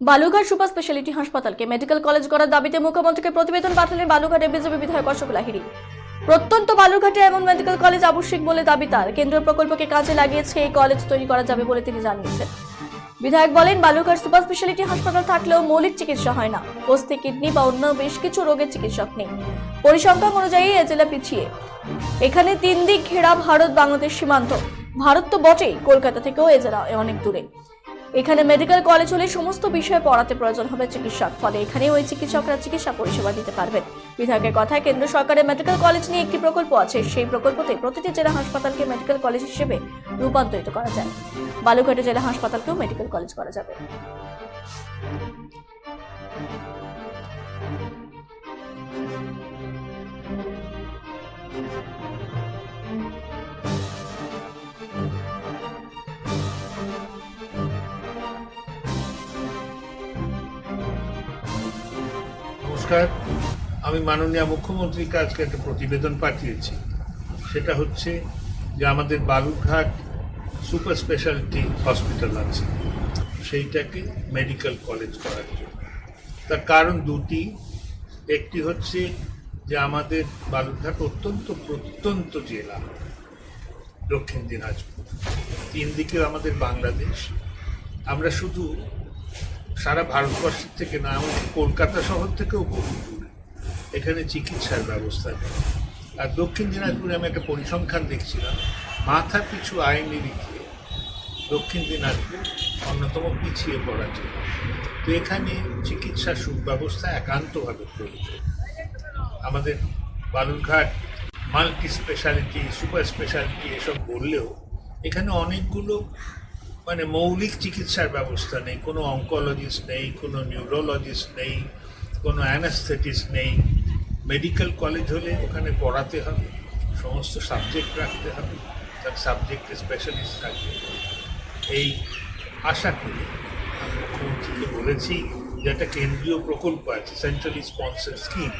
Balughat super speciality হাসপাতালকে medical college করার দাবিতে মুখ্যমন্ত্রীকে প্রতিবেদন পাঠালেন বালুঘাটের বিজেপি বিধায়ক অশোক লাহিড়ী। প্রত্যন্ত বালুরঘাটে এমন মেডিকেল কলেজ আবশ্যিক বলে দাবি তার। কেন্দ্রীয় প্রকল্পকে কাজে লাগিয়েছে, এই কলেজ তৈরি করা যাবে বলে তিনি জানিয়েছেন। বিধায়ক বলেন, বালুরঘাট সুপার স্পেশালিটি হাসপাতাল থাকলেও মৌলিক চিকিৎসা হয় না। অস্থি, কিডনি বা অন্য বেশ কিছু রোগের চিকিৎসক নেই। পরিসংখ্যান অনুযায়ী এ জেলা পিছিয়ে। এখানে তিন দিক ঘেরা ভারত বাংলাদেশ সীমান্ত। ভারত তো বটেই, কলকাতা থেকেও এ জেলা অনেক দূরে। এখানে মেডিকেল কলেজ হলে সমস্ত বিষয়ে পড়াতে প্রয়োজন হবে চিকিৎসক। ফলে এখানে ওই চিকিৎসকরা চিকিৎসা পরিষেবা দিতে পারবেন। বিধায়কের কথায় কেন্দ্র সরকারের মেডিকেল কলেজ নিয়ে একটি প্রকল্প আছে। সেই প্রকল্পতে প্রতিটি জেলা হাসপাতালকে মেডিকেল কলেজ হিসেবে রূপান্তরিত করা যায়। বালুঘাটে জেলা হাসপাতালকেও মেডিকেল কলেজ করা যাবে। নমস্কার। আমি মাননীয় মুখ্যমন্ত্রীর কাছে একটা প্রতিবেদন পাঠিয়েছি। সেটা হচ্ছে যে আমাদের বালুরঘাট সুপার স্পেশালিটি হসপিটাল আছে। সেইটাকে মেডিকেল কলেজ করার জন্য। তার কারণ দুটি। একটি হচ্ছে যে আমাদের বালুরঘাট অত্যন্ত প্রত্যন্ত জেলা, দক্ষিণ দিনাজপুর। তিন দিকে আমাদের বাংলাদেশ। আমরা শুধু ভারতবর্ষের থেকে না আমাদের কলকাতা শহর থেকেও বহু দূরে। এখানে চিকিৎসার ব্যবস্থা নেই। আর দক্ষিণ দিনাজপুরে আমি একটা পরিসংখ্যান দেখছিলাম, মাথা পিছু আয় নিরিখে দক্ষিণ দিনাজপুর অন্যতম পিছিয়ে পড়া জেলা। তো এখানে চিকিৎসার সুব্যবস্থা একান্তভাবে প্রয়োজন। আমাদের Balurghat multi speciality super speciality এসব বললেও এখানে অনেকগুলো মানে মৌলিক চিকিৎসার ব্যবস্থা নেই, কোনো অঙ্কোলজিস্ট নেই, কোনো নিউরোলজিস্ট নেই, কোনো অ্যানাস্থেটিস্ট নেই। মেডিকেল কলেজ হলে ওখানে পড়াতে হবে, সমস্ত সাবজেক্ট রাখতে হবে, তার সাবজেক্টে স্পেশালিস্ট থাকবে এই আশা করি আমি মুখ্যমন্ত্রীকে বলেছি যে একটা কেন্দ্রীয় প্রকল্প আছে সেন্ট্রালি স্পন্সার স্কিম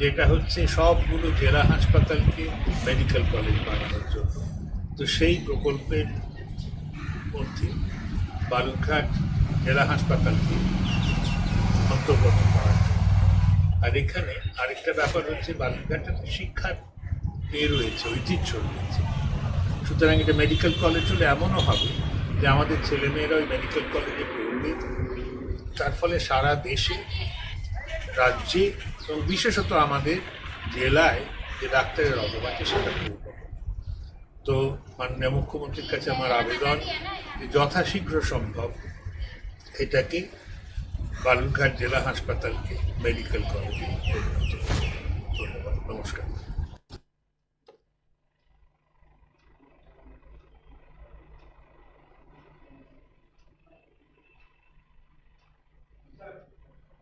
যেটা হচ্ছে সবগুলো জেলা হাসপাতালকে মেডিকেল কলেজ বানানোর জন্য। তো সেই প্রকল্পের মধ্যে বালুরঘাট জেলা হাসপাতালকে অন্তর্গত করা। আর এখানে আরেকটা ব্যাপার হচ্ছে বালুরঘাটে তো শিক্ষার এ রয়েছে, ঐতিহ্য রয়েছে। সুতরাং এটা মেডিকেল কলেজ হলে এমনও হবে যে আমাদের ছেলেমেয়েরা ওই মেডিকেল কলেজে পড়বে। তার ফলে সারা দেশে, রাজ্যে এবং বিশেষত আমাদের জেলায় যে ডাক্তারের অভাব আছে সেটা তো মাননীয় মুখ্যমন্ত্রীর কাছে আমার আবেদন যথাশীঘ্র সম্ভব এটাকে বালুরঘাট জেলা হাসপাতালকে মেডিকেল কলেজে পরিণত